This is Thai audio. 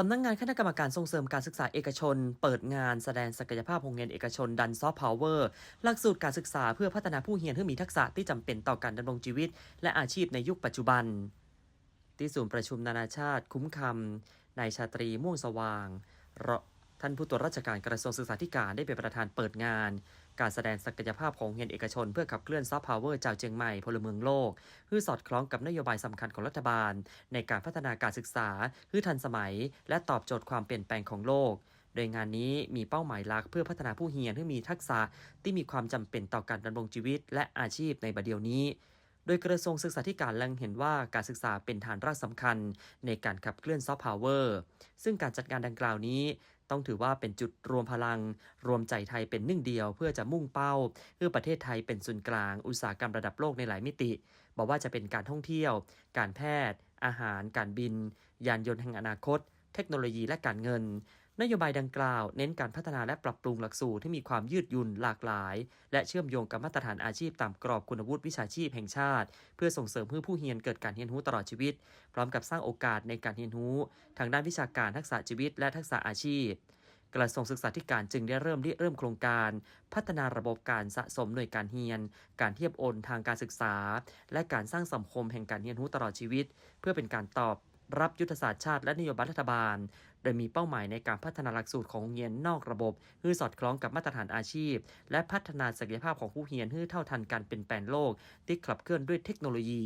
สำนักงงานคณะกรรมการส่งเสริมการศึกษาเอกชน เปิดงานแสดงศักยภาพโรงเรียนเอกชนดันซอฟต์พาวเวอร์หลักสูตรการศึกษาเพื่อพัฒนาผู้เรียนให้มีทักษะที่จำเป็นต่อการดำรงชีวิต และอาชีพในยุคปัจจุบัน ที่ศูนย์ประชุมนานาชาติ คุ้มคำนายชาตรีม่วงสว่างท่านผู้ตรวจราชการกระทรวงศึกษาธิการได้เป็นประธานเปิดงาน การแสดงศักยภาพของโรงเรียนเอกชนเพื่อขับเคลื่อนซอฟต์พาวเวอร์จากเจียงใหม่พลเมืองโลกเพื่อสอดคล้องกับนโยบายสำคัญของรัฐบาล ในการพัฒนาการศึกษาเพื่อทันสมัย และตอบโจทย์ความเปลี่ยนแปลงของโลกโดยงานนี้มีเป้าหมายหลักเพื่อพัฒนาผู้เรียนให้มีทักษะที่มีความจำเป็นต่อการดำรงชีวิตและอาชีพในบัดเดียวนี้ โดยกระทรวงศึกษาธิการล็งเห็นว่าการศึกษาเป็นฐานรากสำคัญในการขับเคลื่อนซอฟต์พาวเวอร์ ซึ่งการจัดงานดังกล่าวนี้ ต้องถือว่าเป็นจุดรวมพลัง รวมใจไทยเป็นหนึ่งเดียว เพื่อจะมุ่งเป้า เพื่อประเทศไทยเป็นศูนย์กลาง อุตสาหกรรมระดับโลกในหลายมิติ บอกว่าจะเป็นการท่องเที่ยว การแพทย์ อาหาร การบิน ยานยนต์แห่งอนาคต เทคโนโลยีและการเงิน นโยบายดังกล่าวเน้นการพัฒนาและปรับปรุงหลักสูตรที่มีความยืดหยุ่นหลากหลาย และเชื่อมโยงกับมาตรฐานอาชีพตามกรอบคุณวุฒิวิชาชีพแห่งชาติ เพื่อส่งเสริมให้ผู้เรียนเกิดการเรียนรู้ตลอดชีวิต พร้อมกับสร้างโอกาสในการเรียนรู้ ทางด้านวิชาการทักษะชีวิต และทักษะอาชีพกระทรวงศึกษาธิการจึงได้เริ่มเริ่มโครงการ พัฒนาระบบการสะสมหน่วยการเรียน การเทียบโอนทางการศึกษา และการสร้างสังคมแห่งการเรียนรู้ตลอดชีวิต เพื่อเป็นการตอบ รับยุทธศาสตร์ชาติและนโยบายรัฐบาล โดยมีเป้าหมายในการพัฒนาหลักสูตรของโรงเรียนนอกระบบเพื่อสอดคล้องกับมาตรฐานอาชีพ และพัฒนาศักยภาพของผู้เรียนให้เท่าทันการเปลี่ยนแปลงโลกที่ขับเคลื่อนด้วยเทคโนโลยี